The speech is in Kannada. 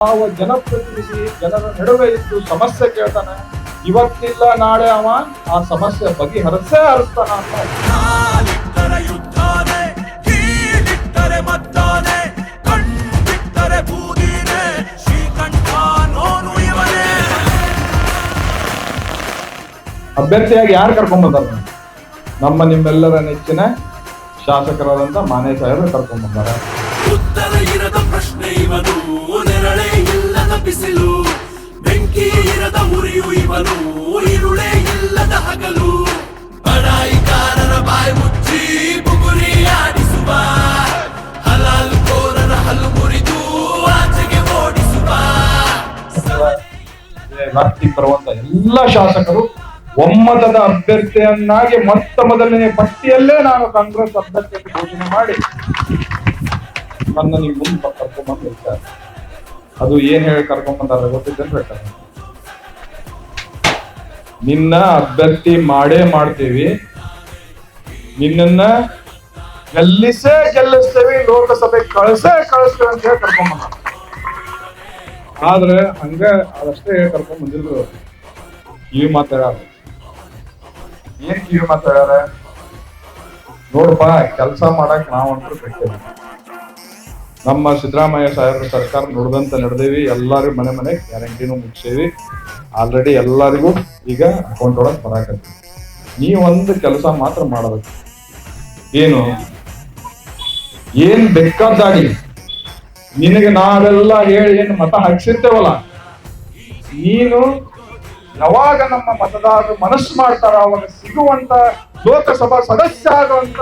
ಯಾವ ಜನಪ್ರತಿನಿಧಿ ಜನರ ನಡುವೆ ಇದ್ದು ಸಮಸ್ಯೆ ಕೇಳ್ತಾನೆ ಇವತ್ತಿಲ್ಲ ನಾಳೆ ಅವ ಆ ಸಮಸ್ಯೆ ಬಗೆಹರಿಸೇ ಹರಿಸ್ತಾನ ಅಂತ ಅಭ್ಯರ್ಥಿಯಾಗಿ ಯಾರು ಕರ್ಕೊಂಡ್ ಬಂದಾರ? ನಮ್ಮ ನಿಮ್ಮೆಲ್ಲರ ನೆಚ್ಚಿನ ಶಾಸಕರಾದಂತ ಮಾನೇ ಸಾಹೇಬ್ರು ಕರ್ಕೊಂಡ್ ಬಂದಾರ. ಉತ್ತರ ಇರದ ಪ್ರಶ್ನೆ ಇರದ ಉರಿಯು ಇವನು ಇಲ್ಲದ ಹಗಲು. ಬಡಾಯಿಕಾರರ ಬಾಯಿ ಮುಚ್ಚಿ ಬುಗುರಿ ಆಡಿಸುವ. ಕೋರರ ಹಲ್ಲು ಮುರಿದು ಆಚೆಗೆ ಓಡಿಸುವ. ಎಲ್ಲ ಶಾಸಕರು ಒಮ್ಮತದ ಅಭ್ಯರ್ಥಿಯನ್ನಾಗಿ ಮೊತ್ತ ಮೊದಲನೇ ಪಟ್ಟಿಯಲ್ಲೇ ನಾನು ಕಾಂಗ್ರೆಸ್ ಅಭ್ಯರ್ಥಿ ಅಂತ ಘೋಷಣೆ ಮಾಡಿ ನನ್ನ ನೀವು ಮುಂದೆ ಕರ್ಕೊಂಡ್ಬಂದಿರ್ತಾರೆ ಅದು ಏನ್ ಹೇಳಿ ಕರ್ಕೊಂಡ್ಬಂದಾರ ಗೊತ್ತಿದ್ದೇನೆ ಬೇಕಾದ್ರೆ ನಿನ್ನ ಅಭ್ಯರ್ಥಿ ಮಾಡೇ ಮಾಡ್ತೀವಿ. ನಿನ್ನನ್ನ ಗೆಲ್ಲಿಸೇ ಗೆಲ್ಲಿಸ್ತೇವೆ, ಲೋಕಸಭೆ ಕಳಿಸೇ ಕಳಿಸ್ತೇವೆ ಅಂತ ಹೇಳಿ ಕರ್ಕೊಂಡ್ಬಂದ ಆದ್ರೆ ಹಂಗ ಅದಷ್ಟೇ ಕರ್ಕೊಂಡ್ ಬಂದಿದ್ರು. ಕಿವಿ ಮಾತಾಡ ಏನ್ ಕಿವಿ ಮಾತಾಡ್ಯಾರ ನೋಡಪ್ಪ ಕೆಲಸ ಮಾಡಕ್ ನಾವಂತೂ ಬೇಕೇವಿ ನಮ್ಮ ಸಿದ್ದರಾಮಯ್ಯ ಸಾಹೇಬ್ರ ಸರ್ಕಾರ ನೋಡಿದಂತ ನಡೆದೇವಿ. ಎಲ್ಲರೂ ಮನೆ ಮನೆ ಗ್ಯಾರಂಟಿನೂ ಮುಗಿಸೇವಿ. ಆಲ್ರೆಡಿ ಎಲ್ಲರಿಗೂ ಈಗ ಅಕೌಂಟ್ ಒಳಗೆ ನೀ ಒಂದು ಕೆಲಸ ಮಾತ್ರ ಮಾಡಬೇಕು. ಏನು? ಏನ್ ಬೇಕಾದಾಗಲಿ ನಿನಗೆ ನಾವೆಲ್ಲ ಹೇಳಿ ಏನು ಮತ ಹಾಕ್ಸಿರ್ತೇವಲ್ಲ? ನೀನು ಯಾವಾಗ ನಮ್ಮ ಮತದಾರರು ಮನಸ್ಸು ಮಾಡ್ತಾರ ಅವಾಗ ಸಿಗುವಂತ ಲೋಕಸಭಾ ಸದಸ್ಯ ಆಗುವಂತ